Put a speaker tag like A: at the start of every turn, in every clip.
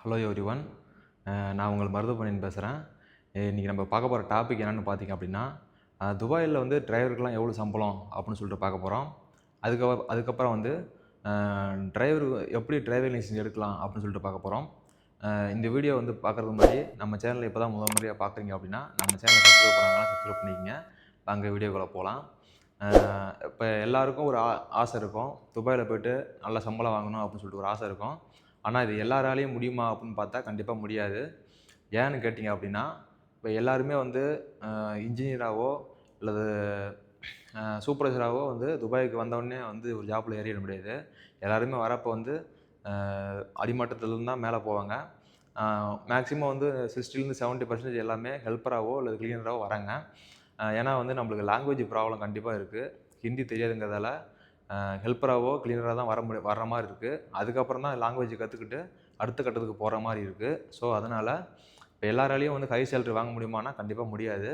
A: Hello every one நான் உங்கள் மருதுபணியன் பேசுகிறேன் இன்றைக்கி நம்ம பார்க்க போகிற டாபிக் என்னென்னு பார்த்தீங்க அப்படின்னா துபாயில் வந்து டிரைவருக்கெலாம் எவ்வளோ சம்பளம் அப்படின்னு சொல்லிட்டு பார்க்க போகிறோம் அதுக்கு அதுக்கப்புறம் வந்து டிரைவர் எப்படி டிரைவிங் லைசன்ஸ் எடுக்கலாம் அப்படின்னு சொல்லிட்டு பார்க்க போகிறோம் இந்த வீடியோ வந்து பார்க்குறது முன்னாடி நம்ம சேனலில் இப்போ தான் முதல் முறையாக பார்க்குறீங்க அப்படின்னா நம்ம சேனலை சப்ஸ்கிரைப் பண்ணாங்கன்னா சப்ஸ்கிரைப் பண்ணிக்கங்க. அங்கே வீடியோக்குள்ளே போகலாம் இப்போ எல்லாருக்கும் ஒரு ஆ ஆசை இருக்கும். துபாயில் போயிட்டு நல்ல சம்பளம் வாங்கணும் அப்படின்னு சொல்லிட்டு ஒரு ஆசை இருக்கும். ஆனால் இது எல்லாராலையும் முடியுமா அப்படின்னு பார்த்தா கண்டிப்பாக முடியாது. ஏன்னு கேட்டிங்க அப்படின்னா இப்போ எல்லாருமே வந்து இன்ஜினியராகவோ அல்லது சூப்பர்வைசராகவோ வந்து துபாய்க்கு வந்தவுடனே வந்து ஒரு ஜாப்பில் ஏறிட முடியாது. எல்லாருமே வரப்போ வந்து அஹ், அடிமட்டத்துலேருந்து தான் மேலே போவாங்க. மேக்ஸிமம் வந்து சிக்ஸ்டிலேருந்து செவன்ட்டி பர்சன்டேஜ் எல்லாமே ஹெல்ப்பராகவோ அல்லது கிளீனராகவோ வராங்க. ஏன்னா வந்து நம்மளுக்கு லாங்குவேஜ் ப்ராப்ளம் கண்டிப்பாக இருக்குது ஹிந்தி தெரியாதுங்கிறதால ஹெல்ப்பராகவோ கிளீனராக தான் வர முடியும் வர்ற மாதிரி இருக்குது அதுக்கப்புறம் தான் லாங்குவேஜ் கற்றுக்கிட்டு அடுத்த கட்டத்துக்கு போகிற மாதிரி இருக்குது ஸோ அதனால் இப்போ எல்லாராலையும் வந்து ஹை சேலரி வாங்க முடியுமானா கண்டிப்பாக முடியாது.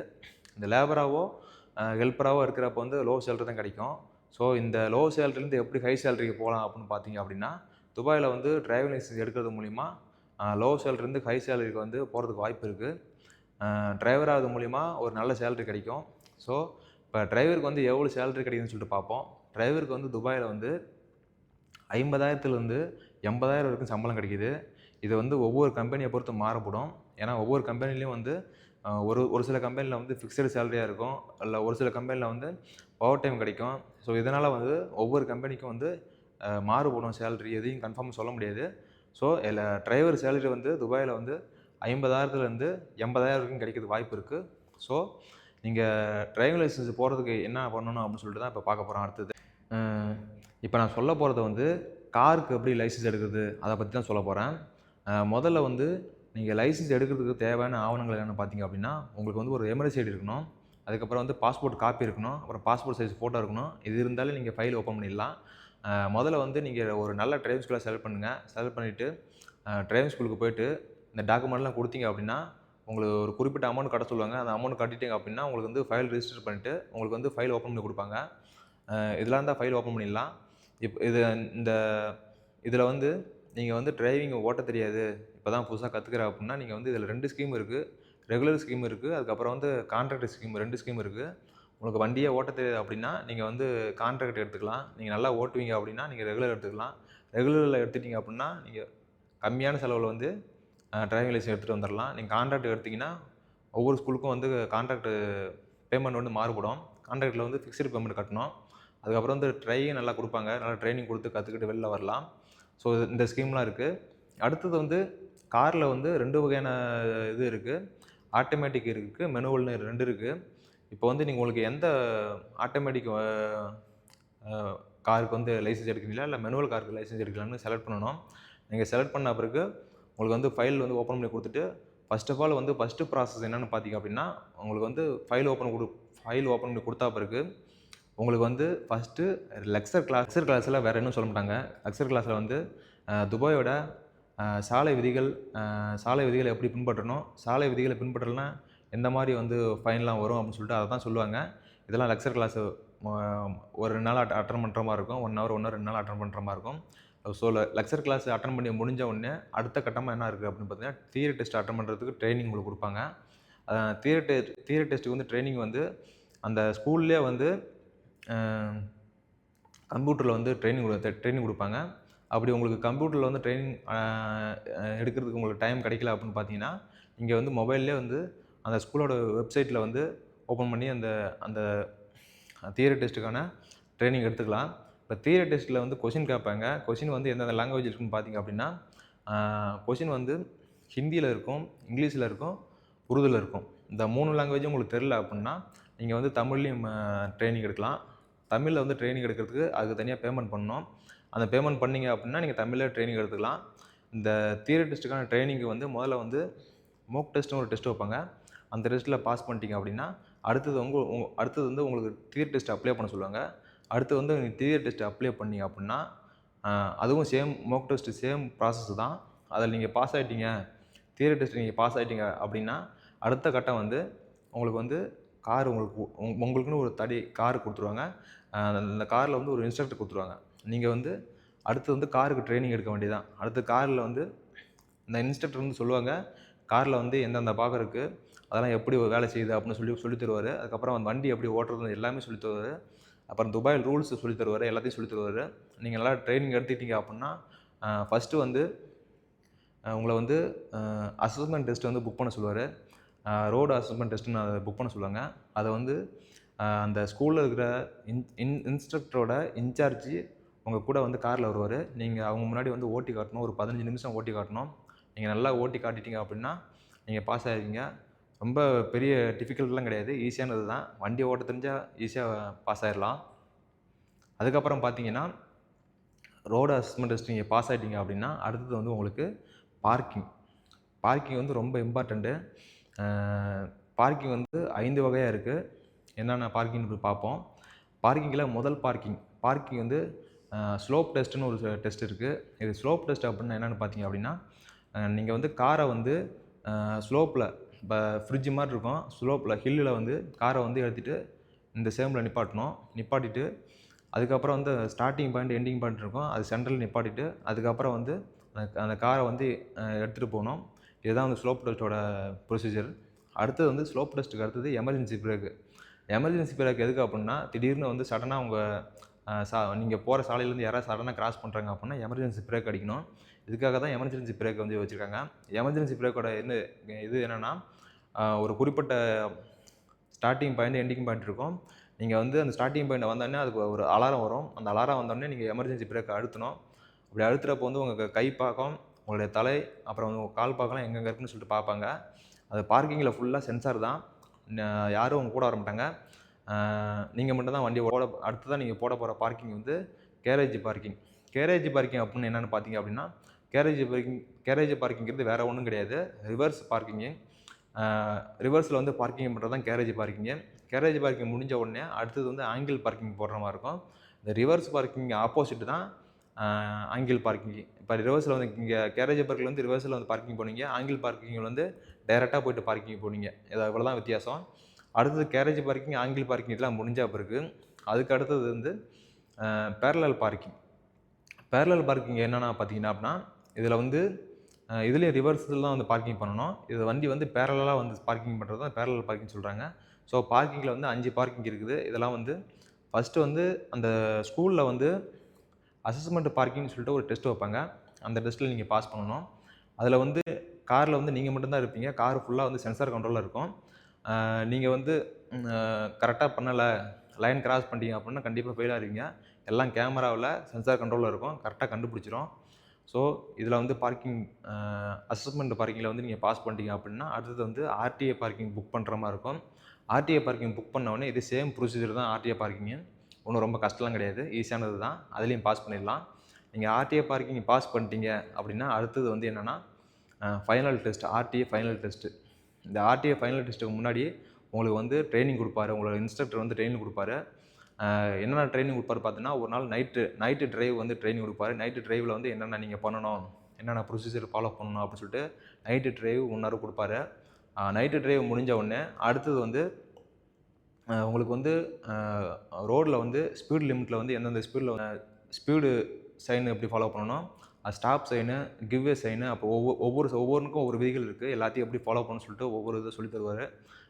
A: இந்த லேபராகவோ ஹெல்ப்பராகவோ இருக்கிறப்ப வந்து லோ சேலரி தான் கிடைக்கும். ஸோ இந்த லோ சேலரிலேருந்து எப்படி ஹை சேலரிக்கு போகலாம் அப்படின்னு பார்த்தீங்க அப்படின்னா துபாயில் வந்து டிரைவிங் லைசன்ஸ் எடுக்கிறது மூலிமா லோ சேலரிலேருந்து ஹை சேலரிக்கு வந்து போகிறதுக்கு வாய்ப்பு இருக்குது டிரைவர் அது மூலிமா ஒரு நல்ல சேலரி கிடைக்கும். ஸோ இப்போ டிரைவருக்கு வந்து எவ்வளோ சேலரி கிடைக்குதுன்னு சொல்லிட்டு பார்ப்போம். டிரைவருக்கு வந்து துபாயில் வந்து ஐம்பதாயிரத்துலேருந்து எண்பதாயிரம் வரைக்கும் சம்பளம் கிடைக்கிது. இது வந்து ஒவ்வொரு கம்பெனியை பொறுத்து மாறுபடும். ஏன்னா ஒவ்வொரு கம்பெனிலையும் வந்து ஒரு ஒரு சில கம்பெனியில் வந்து ஃபிக்ஸடு சேலரியாக இருக்கும். இல்லை ஒரு சில கம்பெனியில் வந்து ஓவர் டைம் கிடைக்கும். ஸோ இதனால் வந்து ஒவ்வொரு கம்பெனிக்கும் வந்து மாறுபடும் சேலரி எதையும் கன்ஃபார்ம் சொல்ல முடியாது. ஸோ இல்லை டிரைவர் சேலரி வந்து துபாயில் வந்து ஐம்பதாயிரத்துலேருந்து எண்பதாயிரம் வரைக்கும் கிடைக்கிறது வாய்ப்பு இருக்குது ஸோ நீங்கள் டிரைவிங் லைசன்ஸ் போகிறதுக்கு என்ன பண்ணணும் அப்படின்னு சொல்லிட்டு தான் இப்போ பார்க்க போகிறோம் அடுத்தது இப்போ நான் சொல்ல போகிறது வந்து காருக்கு எப்படி லைசன்ஸ் எடுக்கிறது அதை பற்றி தான் சொல்ல போகிறேன் முதல்ல வந்து நீங்கள் லைசன்ஸ் எடுக்கிறதுக்கு தேவையான ஆவணங்கள் என்னென்னு பார்த்தீங்க அப்படின்னா உங்களுக்கு வந்து ஒரு எமர்ஜென்சி ஐடி இருக்கணும். அதுக்கப்புறம் வந்து பாஸ்போர்ட் காப்பி இருக்கணும். அப்புறம் பாஸ்போர்ட் சைஸ் ஃபோட்டோ இருக்கணும். இது இருந்தாலே நீங்கள் ஃபைல் ஓப்பன் பண்ணிடலாம். முதல்ல வந்து நீங்கள் ஒரு நல்ல டிரைவிங் ஸ்கூலாக செலக்ட் பண்ணுங்கள் செலக்ட் பண்ணிவிட்டு டிரைவிங் ஸ்கூலுக்கு போயிட்டு இந்த டாக்குமெண்ட்லாம் கொடுத்தீங்க அப்படின்னா உங்களுக்கு ஒரு குறிப்பிட்ட அமௌண்ட் கட்ட சொல்லுவாங்க. அந்த அமௌண்ட் கட்டிட்டீங்க அப்படின்னா உங்களுக்கு வந்து ஃபைல் ரெஜிஸ்டர் பண்ணிவிட்டு உங்களுக்கு வந்து ஃபைல் ஓப்பன் பண்ணி கொடுப்பாங்க. இதெல்லாம் இருந்தால் ஃபைல் ஓப்பன் பண்ணிடலாம். இப்போ இது இந்த இதில் வந்து நீங்கள் வந்து டிரைவிங் ஓட்ட தெரியாது. இப்போ தான் புதுசாக கற்றுக்கிற அப்படின்னா நீங்கள் வந்து இதில் ரெண்டு ஸ்கீம் இருக்குது ரெகுலர் ஸ்கீம் இருக்குது அதுக்கப்புறம் வந்து கான்ட்ராக்ட் ஸ்கீம் ரெண்டு ஸ்கீம் இருக்குது உங்களுக்கு வண்டியே ஓட்ட தெரியாது அப்படின்னா நீங்கள் வந்து கான்ட்ராக்ட் எடுத்துக்கலாம். நீங்கள் நல்லா ஓட்டுவீங்க அப்படின்னா நீங்கள் ரெகுலர் எடுத்துக்கலாம். ரெகுலரில் எடுத்துட்டீங்க அப்படின்னா நீங்கள் கம்மியான செலவில் வந்து டிரைவிங் லைசன்ஸ் எடுத்துகிட்டு வந்துடலாம். நீங்கள் கான்ட்ராக்ட் எடுத்தீங்கன்னா ஒவ்வொரு ஸ்கூலுக்கும் வந்து கான்ட்ராக்ட் பேமெண்ட் வந்து மாறுபடும். கான்ட்ராக்டில் வந்து ஃபிக்ஸ்டு பேமெண்ட் கட்டணும். அதுக்கப்புறம் வந்து ட்ரைனிங் நல்லா கொடுப்பாங்க. நல்லா ட்ரைனிங் கொடுத்து கற்றுக்கிட்டு வெளில வரலாம். ஸோ இந்த ஸ்கீம்லாம் இருக்குது அடுத்தது வந்து காரில் வந்து ரெண்டு வகையான இது இருக்குது ஆட்டோமேட்டிக் இருக்குது மெனுவல்னு ரெண்டு இருக்குது இப்போ வந்து நீங்கள் உங்களுக்கு எந்த ஆட்டோமேட்டிக் காருக்கு வந்து லைசன்ஸ் எடுக்கிறீங்களா? இல்லை மெனுவல் காருக்கு லைசன்ஸ் எடுக்கலாம்னு செலக்ட் பண்ணணும். நீங்கள் செலக்ட் பண்ண பிறகு உங்களுக்கு வந்து ஃபைல் வந்து ஓப்பன் பண்ணி கொடுத்துட்டு ஃபஸ்ட் ஆஃப் ஆல் வந்து ஃபஸ்ட்டு ப்ராசஸ் என்னென்னு பார்த்தீங்க அப்படின்னா உங்களுக்கு வந்து ஃபைல் ஓப்பன் கொடு ஃபைல் ஓப்பன் பண்ணி கொடுத்தா பிறகு உங்களுக்கு வந்து ஃபஸ்ட்டு லெக்சர் கிளாஸ் லெக்சர் கிளாஸில் வேறு இன்னும் சொல்ல மாட்டாங்க. லெக்சர் கிளாஸில் வந்து துபாயோட சாலை விதிகள் சாலை விதிகளை எப்படி பின்பற்றணும் சாலை விதிகளை பின்பற்றலைன்னா எந்த மாதிரி வந்து ஃபைன்லாம் வரும் அப்படின்னு சொல்லிட்டு அதை தான் சொல்லுவாங்க. இதெல்லாம் லெக்சர் கிளாஸ் ஒரு ரெண்டு நாள் அட்டன் பண்ணுற மாதிரி இருக்கும். ஒன் ஹவர் ஒன் ஹவர் ரெண்டு நாள் அட்டன் பண்ணுற மாதிரி இருக்கும். ஸோ லெக்சர் கிளாஸ் அட்டன் பண்ணி முடிஞ்ச உடனே அடுத்த கட்டமாக என்ன இருக்குது அப்படின்னு பார்த்தீங்கன்னா தியரி டெஸ்ட் அட்டன் பண்ணுறதுக்கு ட்ரைனிங் உங்களுக்கு கொடுப்பாங்க. தியரி டெ தியரி டெஸ்ட்டுக்கு வந்து ட்ரைனிங் வந்து அந்த ஸ்கூல்லே வந்து கம்ப்யூட்டரில் வந்து ட்ரைனிங் ட்ரைனிங் கொடுப்பாங்க. அப்படி உங்களுக்கு கம்ப்யூட்டரில் வந்து ட்ரைனிங் எடுக்கிறதுக்கு உங்களுக்கு டைம் கிடைக்கல அப்படின்னு பார்த்தீங்கன்னா இங்கே வந்து மொபைல்லே வந்து அந்த ஸ்கூலோட வெப்சைட்டில் வந்து ஓப்பன் பண்ணி அந்த அந்த தியரி டெஸ்ட்டுக்கான ட்ரைனிங் எடுத்துக்கலாம். இப்போ தியரி டெஸ்ட்டில் வந்து கொஷின் கேட்பாங்க. கொஷின் வந்து எந்தெந்த லாங்குவேஜ் இருக்குன்னு பார்த்தீங்க அப்படின்னா கொஷின் வந்து ஹிந்தியில் இருக்கும் இங்கிலீஷில் இருக்கும் உருதுல இருக்கும். இந்த மூணு லாங்குவேஜும் உங்களுக்கு தெரில அப்படின்னா நீங்கள் வந்து தமிழ்லேயும் ட்ரைனிங் எடுக்கலாம். தமிழில் வந்து ட்ரைனிங் எடுக்கிறதுக்கு அதுக்கு தனியாக பேமெண்ட் பண்ணணும். அந்த பேமெண்ட் பண்ணிங்க அப்படின்னா நீங்கள் தமிழில் ட்ரைனிங் எடுத்துக்கலாம். இந்த தியரி டெஸ்ட்டுக்கான ட்ரைனிங்கு வந்து முதல்ல வந்து மோக் டெஸ்ட்னு ஒரு டெஸ்ட் வைப்பாங்க. அந்த டெஸ்ட்டில் பாஸ் பண்ணிட்டீங்க அப்படின்னா அடுத்தது உங்கள் அடுத்தது வந்து உங்களுக்கு தியரி டெஸ்ட் அப்ளை பண்ண சொல்லுவாங்க. அடுத்து வந்து நீங்கள் தியரி டெஸ்ட் அப்ளை பண்ணீங்க அப்படின்னா அதுவும் same mock test same process தான். அதில் நீங்கள் பாஸ் ஆகிட்டீங்க தியரி டெஸ்ட் நீங்கள் பாஸ் ஆகிட்டீங்க அப்படின்னா அடுத்த கட்டம் வந்து உங்களுக்கு வந்து கார் உங்களுக்கு உங் உங்களுக்குன்னு ஒரு தடி கார் கொடுத்துருவாங்க. அந்த- அந்த காரில் வந்து ஒரு இன்ஸ்ட்ரக்டர் கொடுத்துருவாங்க. நீங்கள் வந்து அடுத்து வந்து காருக்கு ட்ரைனிங் எடுக்க வேண்டியதான் அடுத்து காரில் வந்து இந்த இன்ஸ்ட்ரக்டர் வந்து சொல்லுவாங்க காரில் வந்து எந்தெந்த பாகம் இருக்குது அதெல்லாம் எப்படி வேலை செய்யுது? அப்படின்னு சொல்லி சொல்லி தருவார். அதுக்கப்புறம் அந்த வண்டி எப்படி ஓட்டுறது எல்லாமே சொல்லி தருவார். அப்புறம் துபாயில் ரூல்ஸ் சொல்லி தருவார் எல்லாத்தையும் சொல்லி தருவார். நீங்கள் நல்லா ட்ரைனிங் எடுத்துக்கிட்டீங்க அப்படின்னா ஃபஸ்ட்டு வந்து உங்களை வந்து அசஸ்மெண்ட் டெஸ்ட் வந்து புக் பண்ண சொல்லுவார். ரோடு அசஸ்மெண்ட் டெஸ்ட்டுன்னு அதை புக் பண்ண சொல்லுவாங்க. அதை வந்து அந்த ஸ்கூலில் இருக்கிற இன் இன் இன்ஸ்ட்ரக்டரோட இன்சார்ஜி உங்கள் கூட வந்து காரில் வருவார். நீங்கள் அவங்க முன்னாடி வந்து ஓட்டி காட்டணும். ஒரு பதினஞ்சு நிமிஷம் ஓட்டி காட்டணும். நீங்கள் நல்லா ஓட்டி காட்டிட்டீங்க அப்படின்னா நீங்கள் பாஸ் ஆகிருக்கீங்க ரொம்ப பெரிய டிஃபிகல்ட்லாம் கிடையாது. ஈஸியானது தான். வண்டி ஓட்ட தெரிஞ்சால் ஈஸியாக பாஸ் ஆயிடலாம். அதுக்கப்புறம் பார்த்தீங்கன்னா ரோடு அசஸ்மெண்ட் டெஸ்ட் நீங்கள் பாஸ் ஆகிட்டீங்க அப்படின்னா அடுத்தது வந்து உங்களுக்கு பார்க்கிங் பார்க்கிங் வந்து ரொம்ப இம்பார்ட்டண்ட்டு பார்க்கிங் வந்து ஐந்து வகையாக இருக்குது என்னென்ன பார்க்கிங் போய் பார்ப்போம். பார்க்கிங்கில் முதல் பார்க்கிங் பார்க்கிங் வந்து ஸ்லோப் டெஸ்ட்டுன்னு ஒரு டெஸ்ட் இருக்குது இது ஸ்லோப் டெஸ்ட் அப்படின்னா என்னென்னு பார்த்தீங்க அப்படின்னா நீங்கள் வந்து காரை வந்து ஸ்லோப்பில் இப்போ ஃப்ரிட்ஜ் மாதிரி இருக்கும். ஸ்லோப்பில் ஹில்லில் வந்து காரை வந்து எடுத்துகிட்டு இந்த சேமில் நிப்பாட்டணும். நிப்பாட்டிட்டு அதுக்கப்புறம் வந்து ஸ்டார்டிங் பாயிண்ட் எண்டிங் பாயிண்ட் இருக்கும். அது சென்ட்ரல் நிப்பாட்டிட்டு அதுக்கப்புறம் வந்து அந்த- அந்த காரை வந்து எடுத்துகிட்டு போகணும். இதுதான் வந்து ஸ்லோப் டெஸ்ட்டோட ப்ரொசீஜர் அடுத்தது வந்து ஸ்லோப் டெஸ்ட்டுக்கு அடுத்தது எமர்ஜென்சி பிரேக்கு எமர்ஜென்சி பிரேக் எதுக்கு அப்படின்னா திடீர்னு வந்து சடனாக உங்கள் சா நீங்கள் போகிற சாலையிலேருந்து யாராவது சடனாக கிராஸ் பண்ணுறாங்க அப்படின்னா எமர்ஜென்சி பிரேக் அடிக்கணும். இதுக்காக தான் எமர்ஜென்சி பிரேக் வந்து வச்சுருக்காங்க. எமர்ஜென்சி பிரேக்கோட என்ன இது என்னென்னா ஒரு குறிப்பிட்ட ஸ்டார்டிங் பாயிண்ட் எண்டிங் பாயிண்ட் இருக்கும். நீங்கள் வந்து அந்த ஸ்டார்டிங் பாயிண்ட் வந்தோடனே அதுக்கு ஒரு அலாரம் வரும். அந்த அலாரம் வந்தோடனே நீங்கள் எமர்ஜென்சி பிரேக் அழுத்தணும். அப்படி அழுத்துறப்போ வந்து உங்கள் கை பாக்கம் உங்களுடைய தலை அப்புறம் வந்து உங்கள் கால் பாக்கம்லாம் எங்கெங்கே இருக்குன்னு சொல்லிட்டு பார்ப்பாங்க. அது பார்க்கிங்கில் ஃபுல்லாக சென்சார் தான். யாரும் உங்கள் கூட வர மாட்டாங்க. நீங்கள் மட்டும் தான் வண்டி ஓட அடுத்ததான் நீங்கள் போட போகிற பார்க்கிங் வந்து கேரேஜ் பார்க்கிங் கேரேஜ் பார்க்கிங் அப்படின்னு என்னென்னு பார்த்தீங்க அப்படின்னா கேரேஜ் பார்க்கிங் கேரேஜ் பார்க்கிங்கிறது வேறு ஒன்றும் கிடையாது. ரிவர்ஸ் பார்க்கிங்கு ரிவர்ஸில் வந்து பார்க்கிங் பண்ணுறது தான் கேரேஜ் பார்க்கிங்கு கேரேஜ் பார்க்கிங் முடிஞ்ச உடனே அடுத்தது வந்து ஆங்கிள் பார்க்கிங் போடுற மாதிரி இருக்கும். இந்த ரிவர்ஸ் பார்க்கிங் ஆப்போசிட் தான் ஆங்கிள் பார்க்கிங் இப்போ ரிவர்ஸில் வந்து இங்கே கேரேஜ் பார்க்கில் வந்து ரிவர்ஸில் வந்து பார்க்கிங் போனீங்க. ஆங்கிள் பார்க்கிங்கில் வந்து டைரெக்டாக போயிட்டு பார்க்கிங் போனீங்க. இதை இவ்வளோ தான் வித்தியாசம். அடுத்தது கேரேஜ் பார்க்கிங் ஆங்கிள் பார்க்கிங் இதெல்லாம் முடிஞ்ச பிறகு அதுக்கு அடுத்தது வந்து பேரலல் பார்க்கிங் பேரலல் பார்க்கிங் என்னென்னா பார்த்தீங்கன்னா அப்படின்னா இதில் வந்து இதுலேயே இதுலேயும் ரிவர்ஸில் தான் வந்து பார்க்கிங் பண்ணணும். இது வண்டி வந்து பேரலாக வந்து பார்க்கிங் பண்ணுறது தான் பேரலல் பார்க்கிங் சொல்கிறாங்க ஸோ பார்க்கிங்கில் வந்து அஞ்சு பார்க்கிங் இருக்குது. இதெல்லாம் வந்து ஃபஸ்ட்டு வந்து அந்த ஸ்கூலில் வந்து அசஸ்மெண்ட் பார்க்கிங்னு சொல்லிட்டு ஒரு டெஸ்ட் வைப்பாங்க. அந்த டெஸ்ட்டில் நீங்கள் பாஸ் பண்ணணும். அதில் வந்து காரில் வந்து நீங்கள் மட்டும்தான் இருப்பீங்க. கார் ஃபுல்லாக வந்து சென்சார் கண்ட்ரோலில் இருக்கும். நீங்கள் வந்து கரெக்டாக பண்ணலை லைன் கிராஸ் பண்ணிட்டீங்க அப்படின்னா கண்டிப்பாக ஃபெயில் ஆகிருவீங்க எல்லாம் கேமராவில் சென்சார் கண்ட்ரோலில் இருக்கும். கரெக்டாக கண்டுபிடிச்சிரும். ஸோ இதில் வந்து பார்க்கிங் அசஸ்மெண்ட் பார்க்கிங்கில் வந்து நீங்கள் பாஸ் பண்ணிட்டீங்க அப்படின்னா அடுத்தது வந்து ஆர்டிஏ பார்க்கிங் புக் பண்ணுற மாதிரி இருக்கும். ஆர்டிஏ பார்க்கிங் புக் பண்ணவொடனே இது சேம் ப்ரொசீஜர் தான் ஆர்டிஏ பார்க்கிங்கு ஒன்றும் ரொம்ப கஷ்டம்லாம் கிடையாது. ஈஸியானது தான். அதுலேயும் பாஸ் பண்ணிடலாம். நீங்கள் ஆர்டிஏ பார்க்கிங் பாஸ் பண்ணிட்டீங்க அப்படின்னா அடுத்தது வந்து என்னென்னா final test RTA final test இந்த ஆர்டிஏ ஃபைனல் டெஸ்ட்டுக்கு முன்னாடி உங்களுக்கு வந்து ட்ரைனிங் கொடுப்பாரு. உங்களோட இன்ஸ்ட்ரக்டர் வந்து ட்ரைனிங் கொடுப்பாரு. என்னென்ன ட்ரைனிங் கொடுப்பாரு பார்த்தீங்கன்னா ஒரு நாள் நைட்டு நைட்டு ட்ரைவ் வந்து ட்ரைனிங் கொடுப்பாரு. நைட்டு ட்ரைவில் வந்து என்னென்ன நீங்கள் பண்ணணும் என்னென்ன ப்ரொசீஜர் ஃபாலோ பண்ணணும் அப்படின்னு சொல்லிட்டு நைட்டு ட்ரைவ் ஒன் ஹவர் கொடுப்பாரு நைட்டு ட்ரைவ் முடிஞ்ச உடனே அடுத்தது வந்து உங்களுக்கு வந்து ரோட்டில் வந்து ஸ்பீட் லிமிட்டில் வந்து எந்தெந்த ஸ்பீடில் ஸ்பீடு சைன் எப்படி ஃபாலோ பண்ணணும் stop sign give way sign அப்போ ஒவ்வொரு ஒவ்வொரு ஒவ்வொருக்கும் ஒவ்வொரு விதிகள் இருக்குது எல்லாத்தையும் எப்படி ஃபாலோ பண்ணணும்னு சொல்லிட்டு ஒவ்வொரு இதை சொல்லி தருவார்.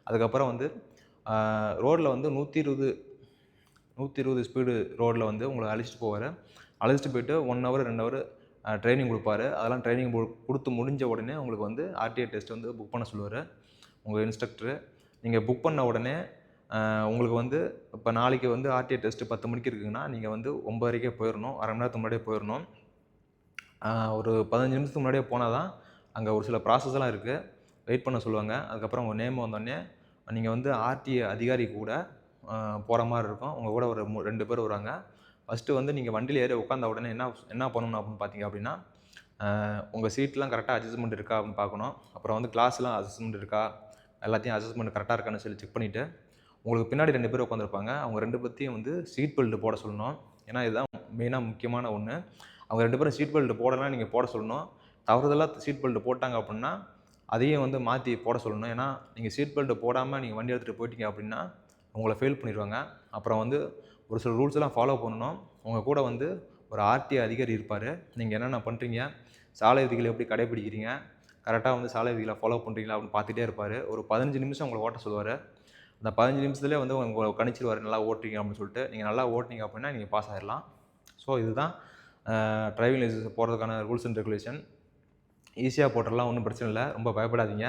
A: அதுக்கப்புறம் வந்து ரோட்டில் வந்து நூற்றி இருபது நூற்றி இருபது ஸ்பீடு ரோட்டில் வந்து உங்களை அழைச்சிட்டு போவார். அழைச்சிட்டு போயிட்டு ஒன் ஹவர் ரெண்டு ஹவர் ட்ரைனிங் கொடுப்பாரு. அதெல்லாம் ட்ரைனிங் கொடுத்து முடிஞ்ச உடனே உங்களுக்கு வந்து ஆர்டிஏ டெஸ்ட் வந்து புக் பண்ண சொல்லுவார். உங்கள் இன்ஸ்ட்ரக்டரு நீங்கள் புக் பண்ண உடனே உங்களுக்கு வந்து இப்போ நாளைக்கு வந்து ஆர்டிஏ டெஸ்ட்டு பத்து மணிக்கு இருக்குங்கன்னா நீங்கள் வந்து ஒம்பதரைக்கே போயிடணும் அரை மணி நேரத்துக்கு முன்னாடியே போயிடணும் ஒரு பதினஞ்சு நிமிஷத்துக்கு முன்னாடியே போனால் தான் அங்கே ஒரு சில ப்ராசஸ்லாம் இருக்குது வெயிட் பண்ண சொல்லுவாங்க. அதுக்கப்புறம் உங்கள் நேம் வந்தோடனே நீங்கள் வந்து ஆர்டிஏ அதிகாரி கூட போகிற மாதிரி இருக்கும். உங்கள் கூட ஒரு மூ- ரெண்டு பேர் வருவாங்க. ஃபஸ்ட்டு வந்து நீங்கள் வண்டியில் ஏறி உட்காந்த உடனே என்ன என்ன பண்ணணும் அப்படின்னு பார்த்தீங்க அப்படின்னா உங்கள் சீட்லாம் கரெக்டாக அட்ஜஸ்ட்மெண்ட் இருக்கா அப்படின்னு பார்க்கணும் அப்புறம் வந்து கிளாஸ்லாம் அட்ஜஸ்ட்மெண்ட் இருக்கா? எல்லாத்தையும் அட்ஜஸ்ட்மெண்ட் கரெக்டாக இருக்கான்னு சொல்லி செக் பண்ணிவிட்டு உங்களுக்கு பின்னாடி ரெண்டு பேர் உட்காந்துருப்பாங்க அவங்க ரெண்டு பற்றியும் வந்து சீட் பெல்ட் போட சொல்லணும். ஏன்னா இதுதான் மெயினாக முக்கியமான ஒன்று அவங்க ரெண்டு பேரும் சீட் பெல்ட் போடலாம் நீங்கள் போட சொல்லணும். தவறுதலாக சீட் பெல்ட் போட்டாங்க அப்படின்னா அதையும் வந்து மாற்றி போட சொல்லணும். ஏன்னா நீங்கள் சீட் பெல்ட் போடாமல் நீங்கள் வண்டி எடுத்துகிட்டு போயிட்டீங்க அப்படின்னா உங்களை ஃபெயில் பண்ணிடுவாங்க. அப்புறம் வந்து ஒரு சில ரூல்ஸ் எல்லாம் ஃபாலோ பண்ணணும். உங்கள் கூட வந்து ஒரு ஆர்டி அதிகாரி இருப்பார். நீங்கள் என்னென்ன பண்ணுறீங்க சாலை விதிகளை எப்படி கடைப்பிடிக்கிறீங்க? கரெக்டாக வந்து சாலை விதிகளை ஃபாலோ பண்ணுறீங்களா அப்படின்னு பார்த்துட்டே இருப்பார். ஒரு பதினஞ்சு நிமிஷம் உங்களை ஓட்ட சொல்லுவார். அந்த பதினஞ்சு நிமிஷத்துலேயே வந்து உங்களை கணிச்சிருவார். நல்லா ஓட்டுறீங்க அப்படின்னு சொல்லிட்டு. நீங்கள் நல்லா ஓட்டுனீங்க அப்படின்னா நீங்கள் பாஸ் ஆயிடலாம். ஸோ இதுதான் டிரைவிங் லைசன்ஸ் போடுறதுக்கான ரூல்ஸ் அண்ட் ரெகுலேஷன் ஈஸியாக போட்டுடலாம். ஒன்றும் பிரச்சனை இல்லை. ரொம்ப பயப்படாதீங்க.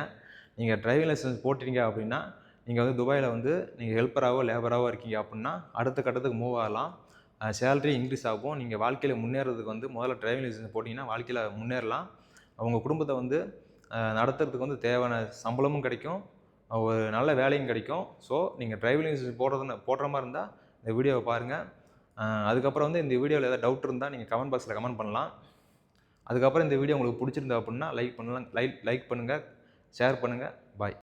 A: நீங்கள் டிரைவிங் லைசன்ஸ் போட்டுட்டீங்க அப்படின்னா நீங்கள் வந்து துபாயில் வந்து நீங்கள் ஹெல்ப்பராகவோ லேபராகவோ இருக்கீங்க அப்படின்னா அடுத்த கட்டத்துக்கு மூவ் ஆகலாம். சேலரி இன்க்ரீஸ் ஆகும். நீங்கள் வாழ்க்கையில் முன்னேறதுக்கு வந்து முதல்ல டிரைவிங் லைசன்ஸ் போட்டிங்கன்னா வாழ்க்கையில் முன்னேறலாம். உங்கள் குடும்பத்தை வந்து நடத்துறதுக்கு வந்து தேவையான சம்பளமும் கிடைக்கும். ஒரு நல்ல வேலையும் கிடைக்கும். ஸோ நீங்கள் டிரைவிங் லைசன்ஸ் போடுறதுன்னு போடுற மாதிரி இருந்தால் இந்த வீடியோவை பாருங்கள் அதுக்கப்புறம் வந்து இந்த வீடியோவில் ஏதாவது டவுட் இருந்தால் நீங்கள் கமெண்ட் பாக்ஸில் கமெண்ட் பண்ணலாம். அதுக்கப்புறம் இந்த வீடியோ உங்களுக்கு பிடிச்சிருந்தா அப்படின்னா லைக் பண்ணலாம் லைக் லைக் பண்ணுங்கள் ஷேர் பண்ணுங்கள் பாய்